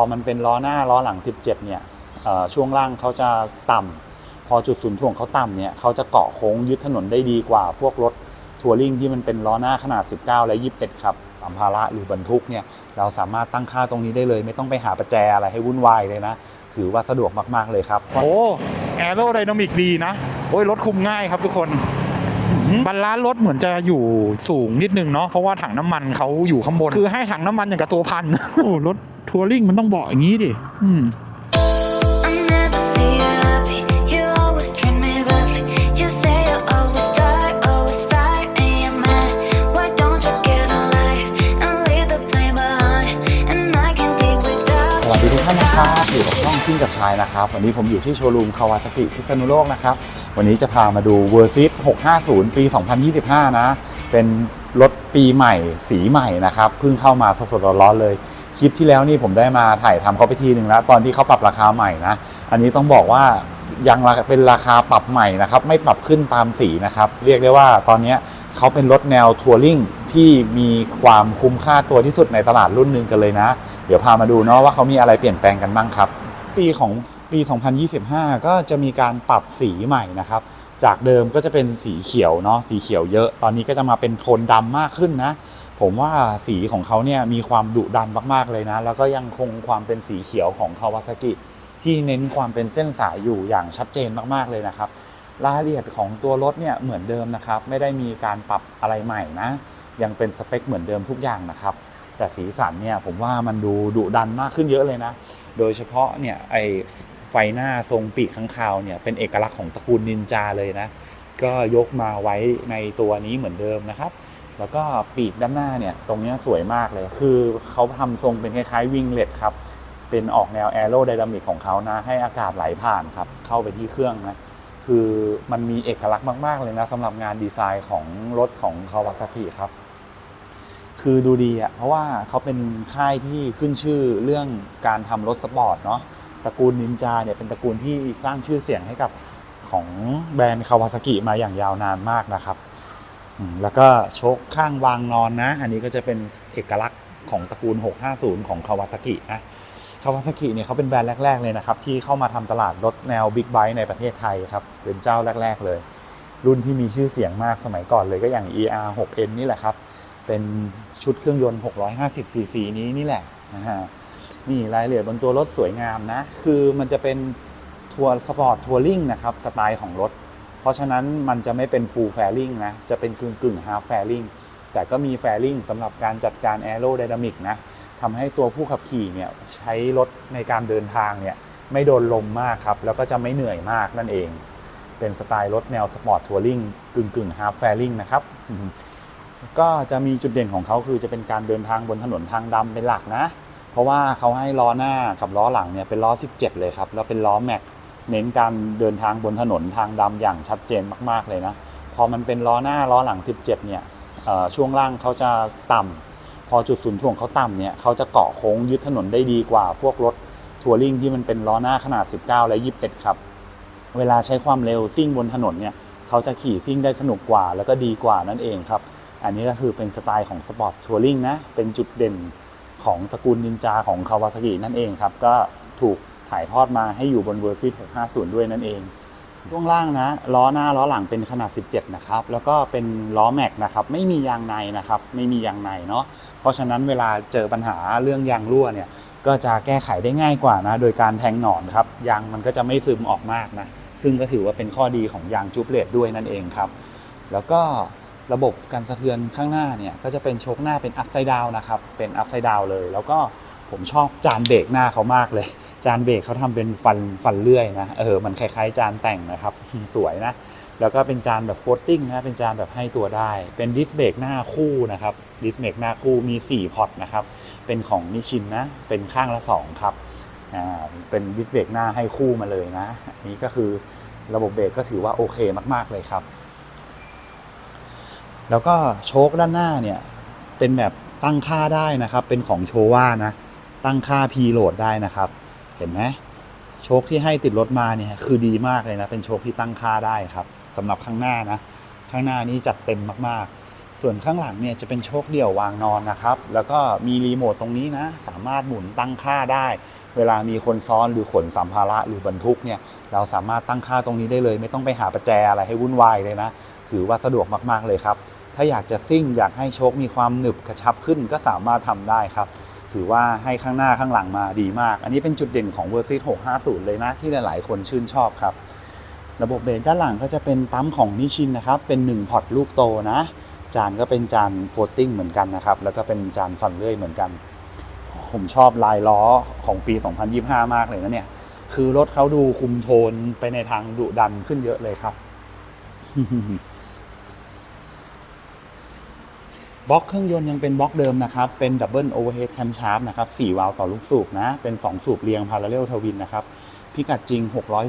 อมันเป็นล้อหน้าล้อหลัง 17 เนี่ยเอ่อช่วงล่างเขาจะต่ำพอจุดศูนย์ถ่วงเขาต่ำเนี่ยเขาจะเกาะโค้งยึดถนนได้ดีกว่า พวกรถทัวริงที่มันเป็นล้อหน้าขนาด 19 และ 21 ครับสัมภาระหรือบรรทุกเนี่ยเราสามารถตั้งค่าตรงนี้ได้เลย ไม่ต้องไปหาประแจอะไรให้วุ่นวายเลยนะ ถือว่าสะดวกมากๆเลยครับ โอ้แอโรไดนามิกดีนะ โอ้ยรถคุมง่ายครับทุกคน บรรลานซ์รถเหมือนจะอยู่สูงนิดนึงเนาะเพราะว่าถังน้ำมันเขาอยู่ข้างบน คือให้ถังน้ำมันอย่างกับตัวพันโอ้รถทัวริงมันต้องบอกอย่างนี้ดิอืม ครับอยู่กับช่องซิ่งกับชายนะครับ วันนี้ผมอยู่ที่โชว์รูมคาวาซากิพิษณุโลกนะครับ วันนี้จะพามาดูเวอร์ซิต650 ปี 2025 นะ เป็นรถปีใหม่สีใหม่นะครับ เพิ่งเข้ามาสดๆร้อนๆเลย คลิปที่แล้วนี่ผมได้มาถ่ายทำเขาไปทีหนึ่งแล้ว ตอนที่เขาปรับราคาใหม่นะ อันนี้ต้องบอกว่ายังเป็นราคาปรับใหม่นะครับ ไม่ปรับขึ้นตามสีนะครับ เรียกได้ว่าตอนนี้เขาเป็นรถแนวทัวริงที่มีความคุ้มค่าตัวที่สุดในตลาดรุ่นหนึ่งกันเลยนะ ดี๋ยวพามาดูเนาะว่าเขามีอะไรเปลี่ยนแปลงกันบ้างครับ ปีของปี 2025 ก็จะมีการปรับสีใหม่นะครับ จากเดิมก็จะเป็นสีเขียวเนาะสีเขียวเยอะ ตอนนี้ก็จะมาเป็นโทนดำมากขึ้นนะ ผมว่าสีของเขาเนี่ยมีความดุดันมากๆเลยนะ แล้วก็ยังคงความเป็นสีเขียวของคาวาซากิที่เน้นความเป็นเส้นสายอยู่อย่างชัดเจนมากๆเลยนะครับรายละเอียดของตัวรถเนี่ยเหมือนเดิมนะครับ ไม่ได้มีการปรับอะไรใหม่นะ ยังเป็นสเปคเหมือนเดิมทุกอย่างนะครับ แต่สีสันเนี่ยผมว่ามันดูดุดันมากขึ้นเยอะเลยนะ โดยเฉพาะเนี่ยไอไฟหน้าทรงปีกข้างคาวเนี่ยเป็นเอกลักษณ์ของตระกูลนินจาเลยนะ ก็ยกมาไว้ในตัวนี้เหมือนเดิมนะครับ แล้วก็ปีกด้านหน้าเนี่ยตรงนี้สวยมากเลย คือเขาทำทรงเป็นคล้ายๆวิงเล็ตครับ เป็นออกแนวแอโรไดนามิกของเขานะ ให้อากาศไหลผ่านครับ เข้าไปที่เครื่องนะ คือมันมีเอกลักษณ์มากๆเลยนะสำหรับงานดีไซน์ของรถของคาวาซากิครับ คือดูดีอะเพราะว่าเขาเป็นค่ายที่ขึ้นชื่อเรื่องการทำรถสปอร์ตเนาะตระกูลนินจาเนี่ยเป็นตระกูลที่สร้างชื่อเสียงให้กับของแบรนด์คาวาซากิมาอย่างยาวนานมากนะครับ แล้วก็โชคข้างวางนอนนะ อันนี้ก็จะเป็นเอกลักษณ์ของตระกูล 650 ของคาวาซากินะคาวาซากิเนี่ยเขาเป็นแบรนด์แรก ๆ เลยนะครับ ที่เข้ามาทำตลาดรถแนวบิ๊กไบค์ในประเทศไทยครับ เป็นเจ้าแรก ๆ เลย รุ่นที่มีชื่อเสียงมากสมัยก่อนเลยก็อย่าง ER 6N นี่แหละครับ เป็นชุดเครื่องยนต์ 650 ซีซีนี้นี่แหละนะฮะนี่รายละเอียดบนตัวรถสวยงามนะ คือมันจะเป็นทัวร์สปอร์ตทัวริงนะครับ สไตล์ของรถ เพราะฉะนั้นมันจะไม่เป็นฟูลแฟริงนะ จะเป็นกึ่งกึ่งฮาร์ฟแฟริงแต่ก็มีแฟริงสำหรับการจัดการแอโรไดนามิกนะทำให้ตัวผู้ขับขี่เนี่ยใช้รถในการเดินทางเนี่ยไม่โดนลมมากครับ แล้วก็จะไม่เหนื่อยมากนั่นเอง เป็นสไตล์รถแนวสปอร์ตทัวริงกึ่งกึ่งฮาร์ฟแฟริงนะครับ ก็จะมีจุดเด่นของเขาคือจะเป็นการเดินทางบนถนนทางดำเป็นหลักนะ เพราะว่าเขาให้ล้อหน้ากับล้อหลังเนี่ยเป็นล้อ 17 เลยครับ แล้วเป็นล้อแม็กเน้นการเดินทางบนถนนทางดำอย่างชัดเจนมากๆเลยนะ พอมันเป็นล้อหน้าล้อหลัง 17 เนี่ยเอ่อช่วงล่างเขาจะต่ำพอจุดศูนย์ถ่วงเขาต่ำเนี่ยเขาจะเกาะโค้งยึดถนนได้ดีกว่า พวกรถทัวริงที่มันเป็นล้อหน้าขนาด 19 และ 21 ครับ เวลาใช้ความเร็วซิ่งบนถนนเนี่ยเขาจะขี่ซิ่งได้สนุกกว่าแล้วก็ดีกว่านั่นเองครับ อันนี้ก็คือเป็นสไตล์ของสปอร์ตทัวริงนะ เป็นจุดเด่นของตระกูลนินจาของคาวาซากินั่นเองครับ ก็ถูกถ่ายทอดมาให้อยู่บนเวอร์ซิต650 ด้วยนั่นเองช่วงล่างนะ ล้อหน้าล้อหลังเป็นขนาด 17 นะครับ แล้วก็เป็นล้อแม็กนะครับ ไม่มียางในนะครับ ไม่มียางในเนาะ เพราะฉะนั้นเวลาเจอปัญหาเรื่องยางรั่วเนี่ย ก็จะแก้ไขได้ง่ายกว่านะ โดยการแทงหนอนครับ ยางมันก็จะไม่ซึมออกมากนะ ซึ่งก็ถือว่าเป็นข้อดีของยางจูบเลตด้วยนั่นเองครับ แล้วก็ ระบบการสะเทือนข้างหน้าเนี่ยก็จะเป็นโชคหน้าเป็นอัพไซด์ดาวนะครับเป็นอัพไซด์ดาวเลย แล้วก็ผมชอบจานเบรกหน้าเขามากเลย จานเบรกเขาทำเป็นฟันฟันเลื่อยนะเออมันคล้ายๆ จานแต่งนะครับสวยนะแล้วก็เป็นจานแบบโฟลติ้งนะเป็นจานแบบให้ตัวได้ เป็นดิสเบรกหน้าคู่นะครับดิสเบรกหน้าคู่มี 4 พอร์ตนะครับเป็นของนิชินนะเป็นข้างละ 2 ครับอ่าเป็นดิสเบรกหน้าให้คู่มาเลยนะนนี้ก็คือระบบเบรกก็ถือว่าโอเคมาก ๆเลยครับ แล้วก็โชคด้านหน้าเนี่ยเป็นแบบตั้งค่าได้นะครับ เป็นของโชว่านะ ตั้งค่า P โหลดได้นะครับ เห็นไหมโชคที่ให้ติดรถมาเนี่ยคือดีมากเลยนะ เป็นโชคที่ตั้งค่าได้ครับสำหรับข้างหน้านะ ข้างหน้านี้จัดเต็มมากๆ ส่วนข้างหลังเนี่ยจะเป็นโชคเดี่ยววางนอนนะครับ แล้วก็มีรีโมทตรงนี้นะ สามารถหมุนตั้งค่าได้ เวลามีคนซ้อนหรือขนสัมภาระหรือบรรทุกเนี่ย เราสามารถตั้งค่าตรงนี้ได้เลย ไม่ต้องไปหาประแจอะไรให้วุ่นวายเลยนะ ถือว่าสะดวกมากๆเลยครับ ถ้าอยากจะซิ่งอยากให้โชคมีความหนึบกระชับขึ้นก็สามารถทำได้ครับ ถือว่าให้ข้างหน้าข้างหลังมาดีมาก อันนี้เป็นจุดเด่นของ v e r s i t 650 เลยนะที่หลายๆ คนชื่นชอบครับ ระบบเบรกด้านหลังก็จะเป็นปั๊มของนิชินนะครับ เป็น1พอร์ตลูกโตนะ จานก็เป็นจานโฟลติ้งเหมือนกันนะครับ แล้วก็เป็นจานฟันเลื่อยเหมือนกัน ผมชอบลายล้อของปี 2025 มากเลยนะเนี่ย คือรถเขาดูคุมโทนไปในทางดุดันขึ้นเยอะเลยครับ บล็อกเครื่องยนต์ยังเป็นบล็อกเดิมนะครับ เป็นดับเบิลโอเวอร์เฮดแคมชาร์ปนะครับ4วาล์วต่อลูกสูบนะ เป็น 2 สูบเรียงพาราเรลทวินนะครับ พิกัดจริง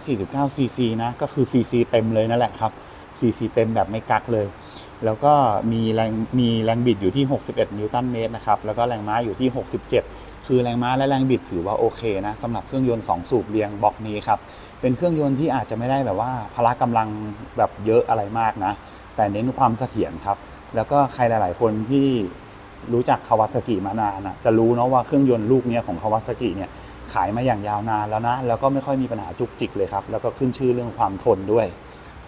649 ซีซีนะ ก็คือซีซีเต็มเลยนั่นแหละครับซีซีเต็มแบบไม่กักเลย แล้วก็มีแรงมีแรงบิดอยู่ที่ 61 นิวตันเมตรนะครับ แล้วก็แรงม้าอยู่ที่ 67 คือแรงม้าและแรงบิดถือว่าโอเคนะสำหรับเครื่องยนต์ 2 สูบเรียงบล็อกนี้ครับ เป็นเครื่องยนต์ที่อาจจะไม่ได้แบบว่าพละกำลังแบบเยอะอะไรมากนะ แต่เน้นความเสถียรครับ แล้วก็ใครหลาย ๆ คนที่รู้จักคาวาซากิมานานนะจะรู้เนาะว่าเครื่องยนต์ลูกเนี้ยของคาวาซากิเนี่ยขายมาอย่างยาวนานแล้วนะ แล้วก็ไม่ค่อยมีปัญหาจุกจิกเลยครับ แล้วก็ขึ้นชื่อเรื่องความทนด้วย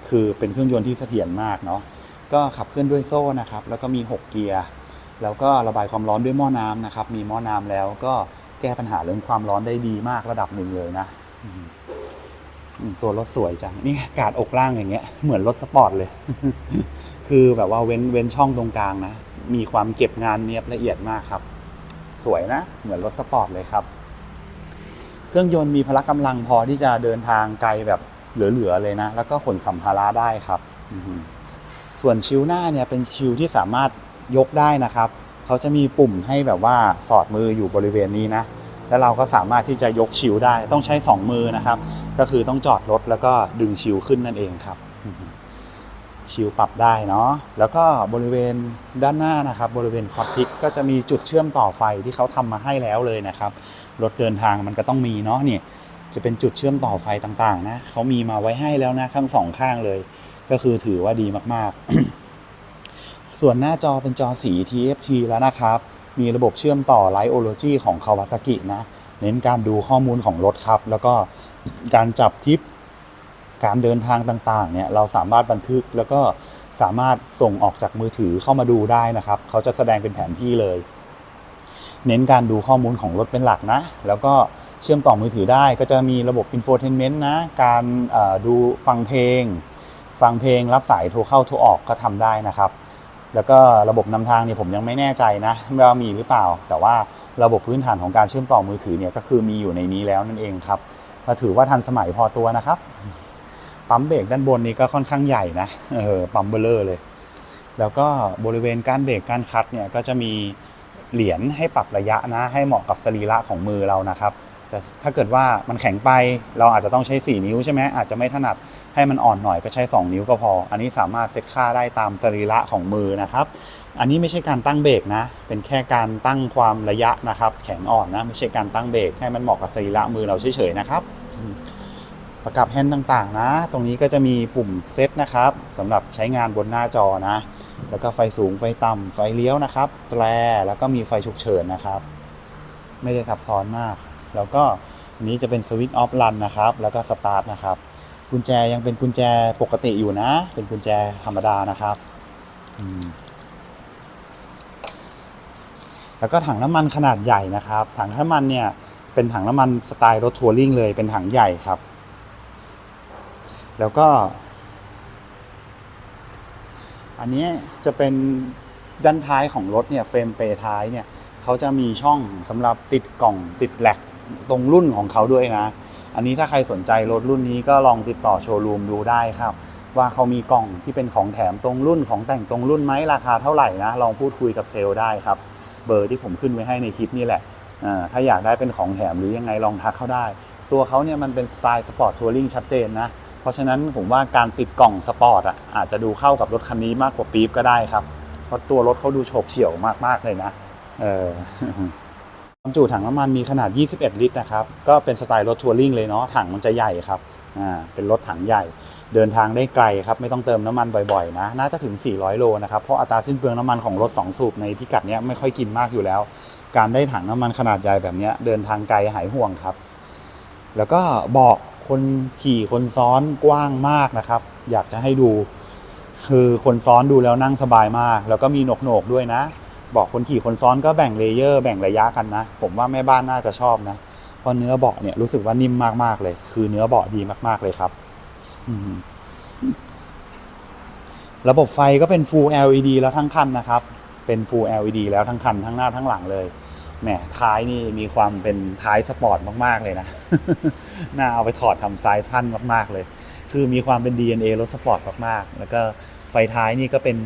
คือเป็นเครื่องยนต์ที่เสถียรมากเนาะก็ขับเคลื่อนด้วยโซ่นะครับ แล้วก็มี 6 เกียร์ แล้วก็ระบายความร้อนด้วยหม้อน้ำนะครับ มีหม้อน้ำแล้วก็แก้ปัญหาเรื่องความร้อนได้ดีมากระดับหนึ่งเลยนะตัวรถสวยจังนี่กาดอกล่างอย่างเงี้ยเหมือนรถสปอร์ตเลย คือแบบว่าเว้นเว้นช่องตรงกลางนะ มีความเก็บงานเนียบละเอียดมากครับ สวยนะ เหมือนรถสปอร์ตเลยครับ เครื่องยนต์มีพละกำลังพอที่จะเดินทางไกลแบบเหลือๆเลยนะ แล้วก็ขนสัมภาระได้ครับ ส่วนชิวหน้าเนี่ยเป็นชิวที่สามารถยกได้นะครับ เขาจะมีปุ่มให้แบบว่าสอดมืออยู่บริเวณนี้นะ แล้วเราก็สามารถที่จะยกชิวได้ ต้องใช้ 2 มือนะครับ ก็คือต้องจอดรถแล้วก็ดึงชิวขึ้นนั่นเองครับ ชิวปรับได้เนาะแล้วก็บริเวณด้านหน้านะครับ บริเวณคอร์ทิกก็จะมีจุดเชื่อมต่อไฟที่เขาทำมาให้แล้วเลยนะครับรถเดินทางมันก็ต้องมีเนาะเนี่ยจะเป็นจุดเชื่อมต่อไฟต่างๆนะเขามีมาไว้ให้แล้วนะข้างสองข้างเลย ก็คือถือว่าดีมากๆ ส่วนหน้าจอเป็นจอสี TFT แล้วนะครับ มีระบบเชื่อมต่อ Lighology ของ Kawasaki นะ เน้นการดูข้อมูลของรถครับ แล้วก็การจับทิป การเดินทางต่างๆเนี่ยเราสามารถบันทึกแล้วก็สามารถส่งออกจากมือถือเข้ามาดูได้นะครับ เขาจะแสดงเป็นแผนที่เลย เน้นการดูข้อมูลของรถเป็นหลักนะ แล้วก็เชื่อมต่อมือถือได้ก็จะมีระบบ infotainment นะ การดูฟังเพลง ฟังเพลงรับสายโทรเข้าโทรออกก็ทำได้นะครับ แล้วก็ระบบนำทางเนี่ยผมยังไม่แน่ใจนะว่ามีหรือเปล่า แต่ว่าระบบพื้นฐานของการเชื่อมต่อมือถือเนี่ยก็คือมีอยู่ในนี้แล้วนั่นเองครับก็ถือว่าทันสมัยพอตัวนะครับ ปั๊มเบรกด้านบนนี้ก็ค่อนข้างใหญ่นะเออปั๊มเบลเลอร์เลย แล้วก็บริเวณการเบรกการคัดเนี่ยก็จะมีเหรียญให้ปรับระยะนะ ให้เหมาะกับสรีระของมือเรานะครับจะถ้าเกิดว่ามันแข็งไปเราอาจจะต้องใช้ 4 นิ้วใช่ไหมอาจจะไม่ถนัดให้มันอ่อนหน่อยก็ใช้ 2 นิ้วก็พอ อันนี้สามารถเซตค่าได้ตามสรีระของมือนะครับ อันนี้ไม่ใช่การตั้งเบรกนะ เป็นแค่การตั้งความระยะนะครับ แข็งอ่อนนะ ไม่ใช่การตั้งเบรกให้มันเหมาะกับสรีระมือเราเฉยๆนะครับ ประกับแฮนด์ต่างๆ นะ ตรงนี้ก็จะมีปุ่มเซตนะครับสำหรับใช้งานบนหน้าจอนะ แล้วก็ไฟสูงไฟต่ำไฟเลี้ยวนะครับแตรแล้วก็มีไฟฉุกเฉินนะครับ ไม่ได้ซับซ้อนมาก แล้วก็อันนี้จะเป็นสวิตช์ออฟรันนะครับ แล้วก็สตาร์ทนะครับ กุญแจยังเป็นกุญแจปกติอยู่นะ เป็นกุญแจธรรมดานะครับแล้วก็ถังน้ำมันขนาดใหญ่นะครับ ถังน้ำมันเนี่ยเป็นถังน้ำมันสไตล์รถทัวริงเลยเป็นถังใหญ่ครับ แล้วก็ อันนี้จะเป็นด้านท้ายของรถเนี่ยเฟรมเปท้ายเนี่ยเขาจะมีช่องสำหรับติดกล่องติดแหลกตรงรุ่นของเขาด้วยนะ อันนี้ถ้าใครสนใจรถรุ่นนี้ก็ลองติดต่อโชว์รูมดูได้ครับ ว่าเขามีกล่องที่เป็นของแถมตรงรุ่นของแต่งตรงรุ่นไหมราคาเท่าไหร่นะ ลองพูดคุยกับเซลล์ได้ครับ เบอร์ที่ผมขึ้นไว้ให้ในคลิปนี่แหละถ้าอยากได้เป็นของแถมหรือยังไงลองทักเขาได้ ตัวเขาเนี่ยมันเป็นสไตล์สปอร์ตทัวริงชัดเจนนะ เพราะฉะนั้นผมว่าการติดกล่องสปอร์ตอะอาจจะดูเข้ากับรถคันนี้มากกว่าปี๊บก็ได้ครับ เพราะตัวรถเขาดูโฉบเฉี่ยวมากๆเลยนะ เออความจุถังน้ำมันมีขนาด 21 ลิตรนะครับ ก็เป็นสไตล์รถทัวริงเลยเนาะ ถังมันจะใหญ่ครับ อ่า เป็นรถถังใหญ่ เดินทางได้ไกลครับ ไม่ต้องเติมน้ำมันบ่อยๆ นะ น่าจะถึง 400 โลนะครับ เพราะอัตราสิ้นเปลืองน้ำมันของรถ 2 สูบในพิกัดเนี้ยไม่ค่อยกินมากอยู่แล้ว การได้ถังน้ำมันขนาดใหญ่แบบเนี้ยเดินทางไกลหายห่วงครับ แล้วก็เบอก คนขี่คนซ้อนกว้างมากนะครับ อยากจะให้ดู คือคนซ้อนดูแล้วนั่งสบายมาก แล้วก็มีหนกโหนกๆด้วยนะ บอกคนขี่คนซ้อนก็แบ่งเลเยอร์ แบ่งระยะกันนะ ผมว่าแม่บ้านน่าจะชอบนะเพราะเนื้อเบาะเนี่ยรู้สึกว่านิ่มมากๆเลย คือเนื้อเบาะดีมากๆเลยครับระบบไฟก็เป็น Full LED แล้วทั้งคันนะครับ เป็น Full LED แล้วทั้งคันทั้งหน้าทั้งหลังเลย แหมท้ายนี่มีความเป็นท้ายสปอร์ตมาก ๆ เลยนะ น่าเอาไปถอดทำไซส์สั้นมาก ๆ เลย คือมีความเป็น DNA รถสปอร์ตมาก ๆ แล้วก็ไฟท้ายนี่ก็เป็น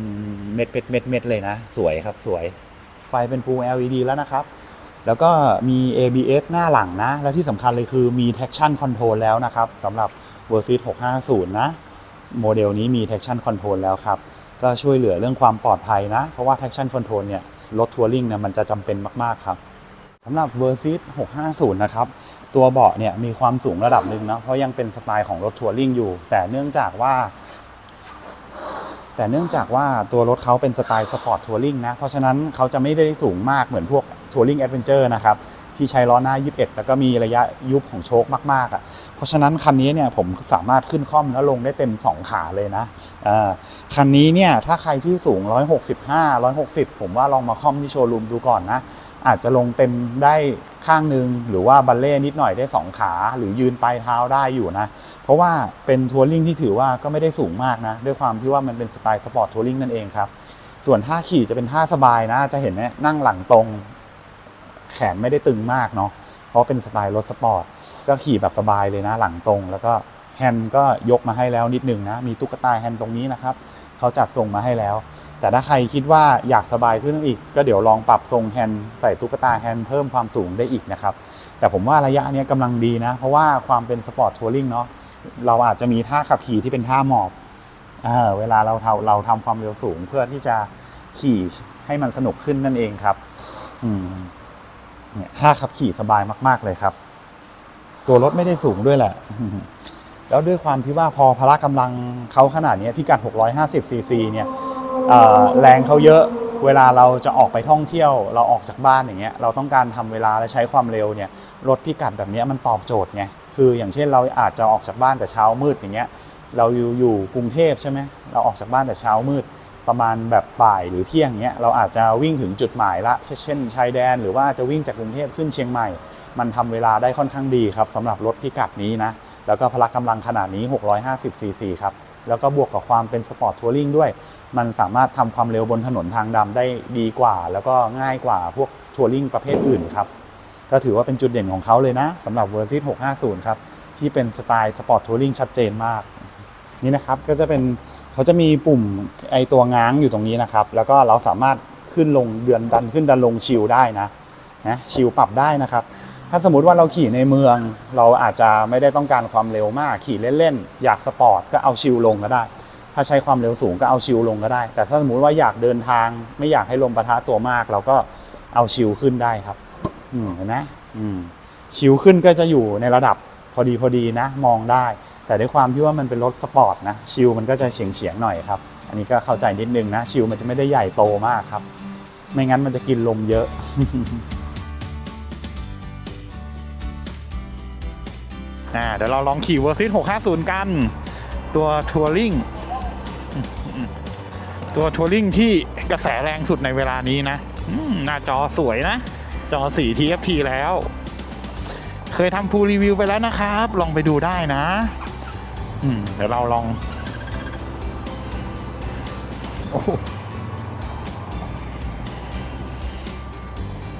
เม็ดเม็ดเม็ดเม็ดเลยนะ สวยครับสวย ไฟเป็น Full LED แล้วนะครับ แล้วก็มี ABS หน้าหลังนะ แล้วที่สำคัญเลยคือมี traction control แล้วนะครับสำหรับ Versys 650 นะ โมเดลนี้มี traction control แล้วครับก็ช่วยเหลือเรื่องความปลอดภัยนะ เพราะว่า traction control เนี่ยรถทัวริงเนี่ยมันจะจำเป็นมาก ๆ ครับ สำหรับ Versys 650 นะครับ ตัวเบาะเนี่ยมีความสูงระดับหนึ่งนะเพราะยังเป็นสไตล์ของรถทัวริงอยู่ แต่เนื่องจากว่า แต่เนื่องจากว่าตัวรถเขาเป็นสไตล์สปอร์ตทัวริงนะ เพราะฉะนั้นเขาจะไม่ได้สูงมากเหมือนพวกทัวริงแอดเวนเจอร์นะครับที่ใช้ล้อหน้า 21 แล้วก็มีระยะยุบของโชคมากๆอะ เพราะฉะนั้นคันนี้เนี่ยผมสามารถขึ้นค่อมแล้วลงได้เต็ม 2 ขาเลยนะคันนี้เนี่ยถ้าใครที่สูง 165 160 ผมว่าลองมาค่อมที่โชว์รูมดูก่อนนะ อาจจะลงเต็มได้ข้างหนึ่งหรือว่าบัลเล่นิดหน่อยได้ 2 ขาหรือยืนปลายเท้าได้อยู่นะ เพราะว่าเป็นทัวริงที่ถือว่าก็ไม่ได้สูงมากนะ ด้วยความที่ว่ามันเป็นสไตล์สปอร์ตทัวริงนั่นเองครับ ส่วนท่าขี่จะเป็นท่าสบายนะ จะเห็นไหมนั่งหลังตรง แขนไม่ได้ตึงมากเนาะเพราะเป็นสไตล์รถสปอร์ตก็ขี่แบบสบายเลยนะ หลังตรง แล้วก็แฮนด์ก็ยกมาให้แล้วนิดนึงนะมีตุ๊กตาแฮนด์ตรงนี้นะครับเขาจัดทรงมาให้แล้ว แต่ถ้าใครคิดว่าอยากสบายขึ้นอีก ก็เดี๋ยวลองปรับทรงแฮนด์ใส่ตุ๊กตาแฮนด์เพิ่มความสูงได้อีกนะครับ แต่ผมว่าระยะนี้กำลังดีนะ เพราะว่าความเป็นสปอร์ตทัวริงเนาะเราอาจจะมีท่าขับขี่ที่เป็นท่าหมอบเออเวลาเราทำเราทำความเร็วสูงเพื่อที่จะขี่ให้มันสนุกขึ้นนั่นเองครับเนี่ยท่าขับขี่สบายมาก ๆเลยครับ ตัวรถไม่ได้สูงด้วยแหละแล้วด้วยความที่ว่าพอพละกำลังเขาขนาดนี้พิกัด 650ซีซีเนี่ย แรงเขาเยอะเวลาเราจะออกไปท่องเที่ยว เราออกจากบ้านอย่างเงี้ยเราต้องการทำเวลาและใช้ความเร็วเนี่ยรถพิกัดแบบนี้มันตอบโจทย์ไงคืออย่างเช่นเราอาจจะออกจากบ้านแต่เช้ามืดอย่างเงี้ยเราอยู่อยู่กรุงเทพใช่ไหมเราออกจากบ้านแต่เช้ามืดประมาณแบบบ่ายหรือเที่ยงเงี้ยเราอาจจะวิ่งถึงจุดหมายละเช่นชายแดน หรือว่าจะวิ่งจากกรุงเทพขึ้นเชียงใหม่ มันทำเวลาได้ค่อนข้างดีครับสำหรับรถพิกัดนี้นะแล้วก็พละกำลังขนาดนี้ 650ซีซีครับแล้วก็บวกกับความเป็นสปอร์ตทัวริงด้วย มันสามารถทำความเร็วบนถนนทางดำได้ดีกว่า แล้วก็ง่ายกว่าพวกทัวริงประเภทอื่นครับ ก็ถือว่าเป็นจุดเด่นของเขาเลยนะสำหรับ Versys 650 ครับ ที่เป็นสไตล์สปอร์ตทัวริงชัดเจนมาก นี่นะครับก็จะเป็นเขาจะมีปุ่มไอตัวง้างอยู่ตรงนี้นะครับ แล้วก็เราสามารถขึ้นลงเดือนดันขึ้นดันลงชิลได้นะนะชิลปรับได้นะครับ ถ้าสมมติว่าเราขี่ในเมือง เราอาจจะไม่ได้ต้องการความเร็วมากขี่เล่นๆอยากสปอร์ตก็เอาชิลลงก็ได้ ถ้าใช้ความเร็วสูงก็เอาชิลลงก็ได้ แต่ถ้าสมมติว่าอยากเดินทาง ไม่อยากให้ลมปะทะตัวมาก เราก็เอาชิลขึ้นได้ครับ อืมเห็นไหมอืมชิลขึ้นก็จะอยู่ในระดับพอดีพอดีนะ มองได้ แต่ด้วยความที่ว่ามันเป็นรถสปอร์ตนะชิลมันก็จะเฉียงเฉียงๆหน่อยครับ อันนี้ก็เข้าใจนิดนึงนะชิลมันจะไม่ได้ใหญ่โตมากครับ ไม่งั้นมันจะกินลมเยอะเดี๋ยวเราลองขี่ Versys 650 กัน ตัวทัวริง ตัวทัวริงที่กระแสแรงสุดในเวลานี้นะหน้าจอสวยนะ จอสี TFT แล้ว เคยทำฟูลรีวิวไปแล้วนะครับ ลองไปดูได้นะเดี๋ยวเราลอง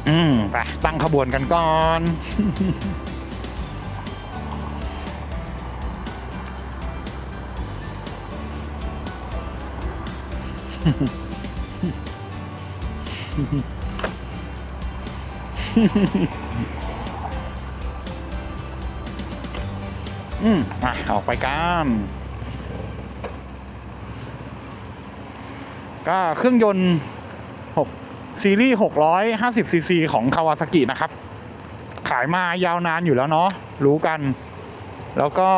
อืม ไป ตั้งขบวนกันก่อน อืมมาออกไปกันก็เครื่องยนต์ 6 ซีรีส์ 650 ซีซี ของคาวาซากินะครับ ขายมายาวนานอยู่แล้วเนาะรู้กัน แล้วก็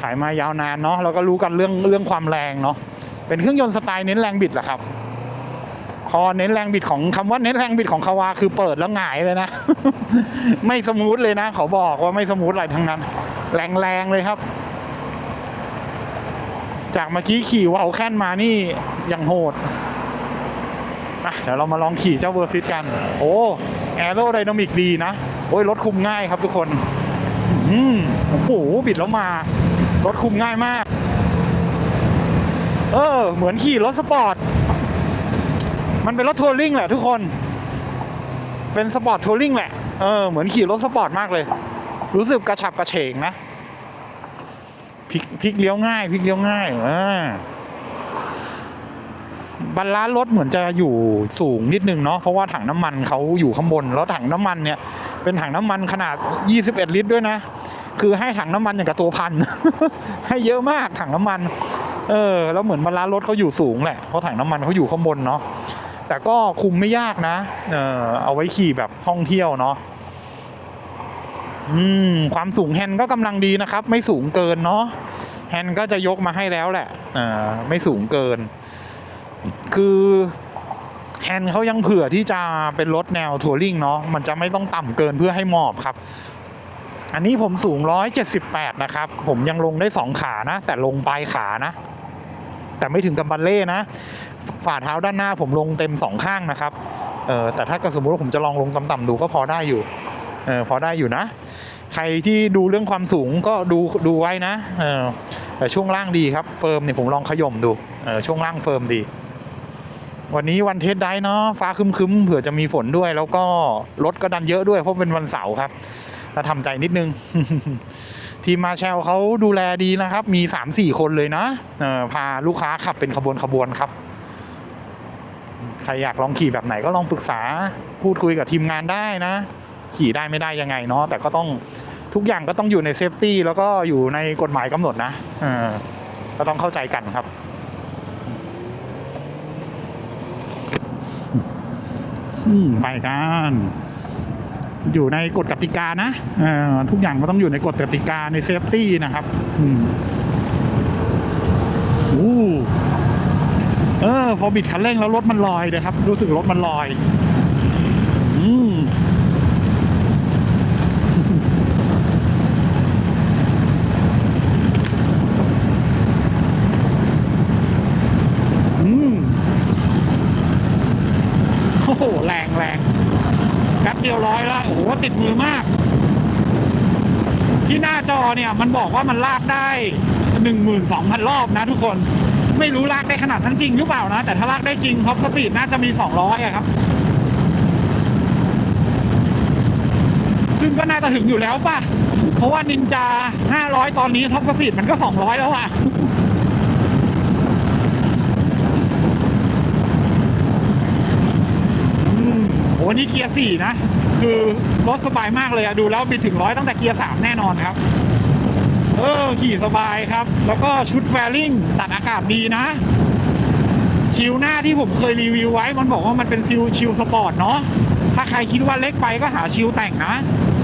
ขายมายาวนานเนาะแล้วก็รู้กันเรื่องเรื่องความแรงเนาะเป็นเครื่องยนต์สไตล์เน้นแรงบิดแหละครับพอเน้นแรงบิดของคำว่าเน้นแรงบิดของคาวาคือเปิดแล้วหงายเลยนะ ไม่สมูทเลยนะเขาบอกว่าไม่สมูทอะไรทั้งนั้น แรงแรงเลยครับ จากเมื่อกี้ขี่วาลแค่นมานี่ยังโหดอะเดี๋ยวเรามาลองขี่เจ้าเวอร์ซิตกัน โอ้แอโรไดนามิกดีนะ โอ้ยรถคุมง่ายครับทุกคน อืมโอ้โหบิดแล้วมา รถคุมง่ายมาก เออ เหมือนขี่รถสปอร์ต มันเป็นรถทัวริงแหละทุกคน เป็นสปอร์ตทัวริงแหละ เออ เหมือนขี่รถสปอร์ตมากเลย รู้สึกกระฉับกระเฉงนะพลิกพลิกเลี้ยวง่ายพลิกเลี้ยวง่ายอ่าบรรลานรถเหมือนจะอยู่สูงนิดนึงเนาะเพราะว่าถังน้ำมันเขาอยู่ข้างบน แล้วถังน้ำมันเนี่ย เป็นถังน้ำมันขนาด 21 ลิตรด้วยนะ คือให้ถังน้ำมันอย่างกับตัวพัน ให้เยอะมากถังน้ำมัน เออ แล้วเหมือนบรรลานรถเขาอยู่สูงแหละเพราะถังน้ำมันเขาอยู่ข้างบนเนาะแต่ก็คุมไม่ยากนะ เออเอาไว้ขี่แบบท่องเที่ยวเนาะอืมความสูงแฮนก็กำลังดีนะครับ ไม่สูงเกินเนาะแฮนก็จะยกมาให้แล้วแหละเอ่าไม่สูงเกิน คือแฮนเขายังเผื่อที่จะเป็นรถแนวทัวริงเนาะมันจะไม่ต้องต่ำเกินเพื่อให้หมอบครับ อันนี้ผมสูง 178 นะครับ ผมยังลงได้ 2 ขานะ แต่ลงปลายขานะ แต่ไม่ถึงกับบัลเล่นะ ฝ่าเท้าด้านหน้าผมลงเต็มสองข้างนะครับเออแต่ถ้ากิดสมมติว่าผมจะลองลงต่ำๆดูก็พอได้อยู่เออพอได้อยู่นะ ใครที่ดูเรื่องความสูงก็ดูดูไว้นะเออแต่ช่วงล่างดีครับเฟิร์มเนี่ยผมลองขย่มดูเออช่วงล่างเฟิร์มดี วันนี้วันเทสได้เนาะฟ้าคึมๆเผื่อจะมีฝนด้วย แล้วก็รถก็ดันเยอะด้วยเพราะเป็นวันเสาร์ครับ ถ้าทำใจนิดนึง ทีมมาแชลเขาดูแลดีนะครับ มีสามสี่คนเลยนะเออพาลูกค้าขับเป็นขบวนขบวนครับ ใครอยากลองขี่แบบไหนก็ลองปรึกษาพูดคุยกับทีมงานได้นะ ขี่ได้ไม่ได้ยังไงเนาะแต่ก็ต้องทุกอย่างก็ต้องอยู่ในเซฟตี้แล้วก็อยู่ในกฎหมายกำหนดนะเออก็ต้องเข้าใจกันครับไปกัน อยู่ในกฎกติกานะอทุกอย่างก็ต้องอยู่ในกฎกติกาในเซฟตี้นะครับอืมอู้เออพอบิดคันเร่งแล้วรถมันลอยเลยครับ รู้สึกรถมันลอย อืม อืม โอ้โห แรงแรงแป๊บเดียวร้อยแล้ว โอ้โห ติดมือมาก ที่หน้าจอ เนี่ยมันบอกว่ามันลากได้หนึ่งหมื่นสองพันรอบนะทุกคนไม่รู้ลากได้ขนาดนั้นจริงหรือเปล่านะ แต่ถ้าลากได้จริงท็อปสปีดน่าจะมีสองร้อยอะครับ ซึ่งก็น่าจะถึงอยู่แล้วป่ะ เพราะว่านินจาห้าร้อยตอนนี้ท็อปสปีดมันก็สองร้อยแล้วอะอืมโอ้นี่เกียร์สี่นะ คือรถสบายมากเลยอะดูแล้วบิดถึงร้อยตั้งแต่เกียร์สามแน่นอนครับ เออขี่สบายครับ แล้วก็ชุดแฟริ่งตัดอากาศดีนะ ชิลหน้าที่ผมเคยรีวิวไว้ มันบอกว่ามันเป็นชิลชิลสปอร์ตเนาะถ้าใครคิดว่าเล็กไปก็หาชิลแต่งนะ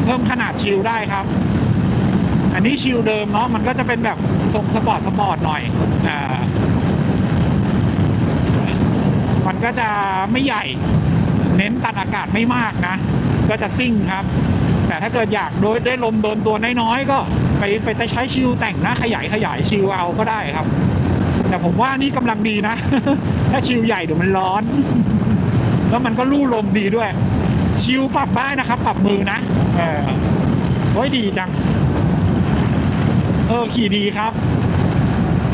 เพิ่มขนาดชิลได้ครับ อันนี้ชิลเดิมเนาะมันก็จะเป็นแบบทรงสปอร์ตสปอร์ตหน่อยอ่ามันก็จะไม่ใหญ่ เน้นตัดอากาศไม่มากนะ ก็จะซิ่งครับ แต่ถ้าเกิดอยากโดยได้ลมโดนตัวน้อยๆก็ไปไปใช้ชิลแต่งนะขยายขยายชิลเอาก็ได้ครับ แต่ผมว่านี่กำลังดีนะ ถ้าชิลใหญ่เดี๋ยวมันร้อน แล้วมันก็ลู่ลมดีด้วย ชิลปรับได้นะครับ ปรับมือนะเออโอ้ยดีจัง เออขี่ดีครับ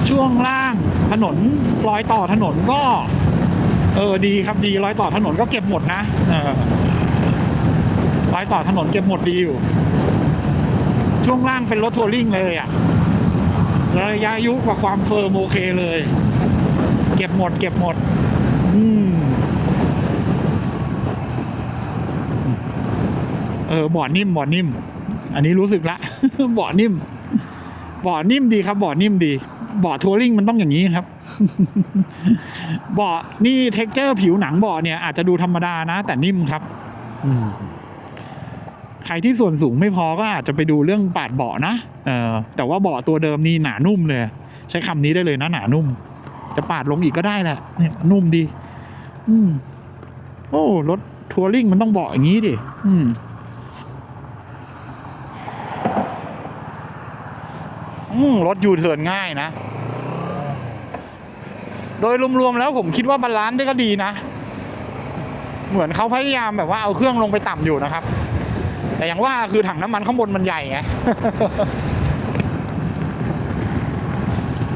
ช่วงล่างถนนรอยต่อถนนก็ เออดีครับดีรอยต่อถนนก็เก็บหมดนะเออ อยต่อถนนเก็บหมดดีอยู่ ช่วงล่างเป็นรถทัวริงเลยอะ่ะระยะอายุกว่าความเฟิร์มโอเคเลย เก็บหมด เก็บหมด อืมเออเบาะนิ่มเบาะนิ่ม อันนี้รู้สึกละเบาะนิ่มเบาะนิ่มดีครับเบาะนิ่มดีเบาะทัวริงมันต้องอย่างนี้ครับเบาะนี่เท็กเจอร์ผิวหนังเบาะเนี่ยอาจจะดูธรรมดานะ แต่นิ่มครับ อืม ใครที่ส่วนสูงไม่พอก็อาจจะไปดูเรื่องปาดเบาะนะเออแต่ว่าเบาะตัวเดิมนี่หนานุ่มเลย ใช้คำนี้ได้เลยนะหนานุ่ม จะปาดลงอีกก็ได้แหละเนี่ยนุ่มดี อืมโอ้รถทัวริงมันต้องเบาะอย่างนี้ดิอืมรถยูเทิร์นง่ายนะ โดยรวมๆแล้วผมคิดว่าบาลานซ์ได้ก็ดีนะ เหมือนเขาพยายามแบบว่าเอาเครื่องลงไปต่ำอยู่นะครับ แต่อย่างว่าคือถังน้ำมันข้างบนมันใหญ่ไง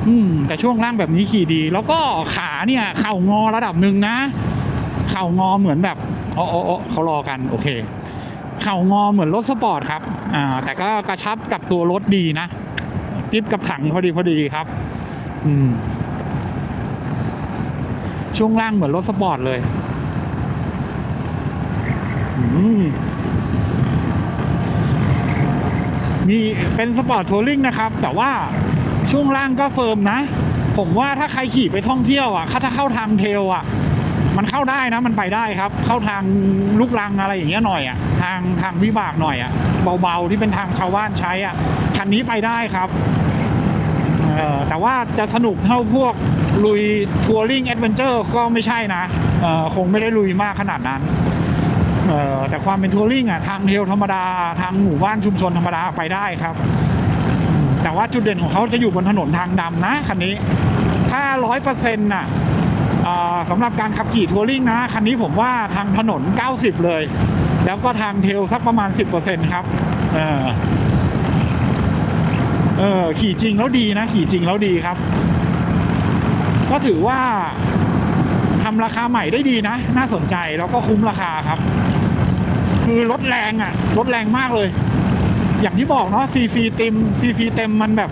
อืมแต่ช่วงล่างแบบนี้ขี่ดี แล้วก็ขาเนี่ย เข่างอระดับหนึ่งนะ เข่างอเหมือนแบบโอ้โอ้โอ้เขารอกันโอเค เข่างอเหมือนรถสปอร์ตครับ อ่า แต่ก็กระชับกับตัวรถดีนะกิบกับถังพอดีพอดีครับ อืม ช่วงล่างเหมือนรถสปอร์ตเลย อืม มีเป็นสปอร์ตทัวริงนะครับ แต่ว่าช่วงล่างก็เฟิร์มนะ ผมว่าถ้าใครขี่ไปท่องเที่ยวอะถ้าเข้าทางเทลอะ มันเข้าได้นะ มันไปได้ครับ เข้าทางลูกลังอะไรอย่างเงี้ยหน่อยอะ ทางทางวิบากหน่อยอะ เบาๆที่เป็นทางชาวบ้านใช้อะ คันนี้ไปได้ครับเออแต่ว่าจะสนุกเท่าพวกลุยทัวริงแอดเวนเจอร์ก็ไม่ใช่นะเออคงไม่ได้ลุยมากขนาดนั้น แต่ความเป็นทัวริงอะทางเทลธรรมดาทางหมู่บ้านชุมชนธรรมดาไปได้ครับ แต่ว่าจุดเด่นของเขาจะอยู่บนถนนทางดำนะคันนี้ ถ้าร้อยเปอร์เซ็นต์น่ะสำหรับการขับขี่ทัวริงนะคันนี้ผมว่าทางถนน 90 เลย แล้วก็ทางเทลสักประมาณ 10%ครับเออเออขี่จริงแล้วดีนะ ขี่จริงแล้วดีครับ ก็ถือว่า ทำราคาใหม่ได้ดีนะ น่าสนใจแล้วก็คุ้มราคาครับ คือรถแรงอะ่ะรถแรงมากเลย อย่างที่บอกเนาะซีซีเต็มซีซีเต็มมันแบบ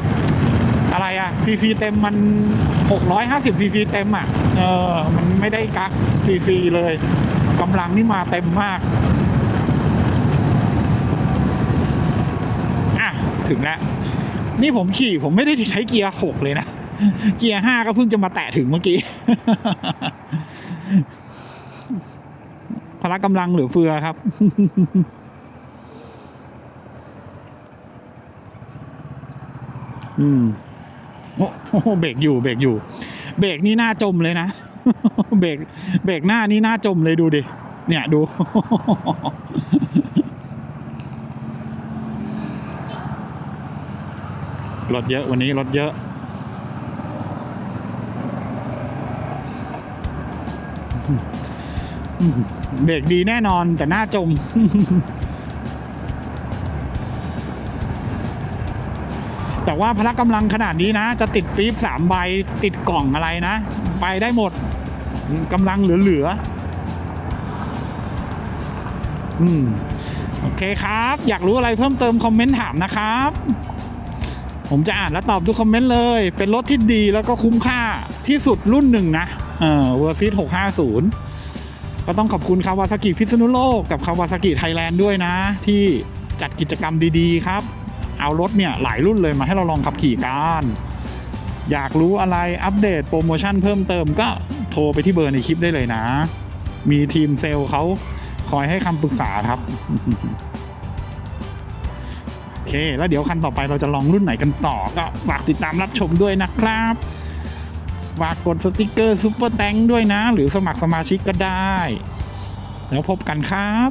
อะไรอะ่ะซีซีเต็มมัน650ซีซีเต็มอะ่ะเออมันไม่ได้กักซีซีเลยกำลังนี่มาเต็มมากอะถึงแล้วนี่ผมขี่ผมไม่ได้ใช้เกียร์หกเลยนะ เกียร์ห้าก็เพิ่งจะมาแตะถึงเมื่อกี้ พละกำลังเหลือเฟือครับ อืมโอ้โหเบรกอยู่เบรกอยู่ เบรกนี่หน้าจมเลยนะเบรกเบรกหน้านี่หน้าจมเลยดูดิ เนี่ยดู รถเยอะวันนี้รถเยอะ เบรกดีแน่นอนแต่หน้าจม แต่ว่าพละกำลังขนาดนี้นะ จะติดปี๊บสามใบติดกล่องอะไรนะ ไปได้หมดกำลังเหลือๆอืมโอเคครับ อยากรู้อะไรเพิ่มเติมคอมเมนต์ถามนะครับ ผมจะอ่านและตอบทุกคอมเมนต์เลย เป็นรถที่ดีแล้วก็คุ้มค่าที่สุดรุ่นหนึ่งนะ เออเวอร์ซิต650ก็ต้องขอบคุณคาวาซากิพิษณุโลกกับคาวาซากิไทยแลนด์ด้วยนะ ที่จัดกิจกรรมดีๆครับ เอารถเนี่ยหลายรุ่นเลยมาให้เราลองขับขี่กันอยากรู้อะไรอัปเดตโปรโมชั่นเพิ่มเติมก็โทรไปที่เบอร์ในคลิปได้เลยนะ มีทีมเซลล์เขาคอยให้คำปรึกษาครับ โอเค แล้วเดี๋ยวคันต่อไปเราจะลองรุ่นไหนกันต่อก็ฝากติดตามรับชมด้วยนะครับ ฝากกดสติกเกอร์ซุปเปอร์แตงด้วยนะ หรือสมัครสมาชิกก็ได้ แล้วพบกันครับ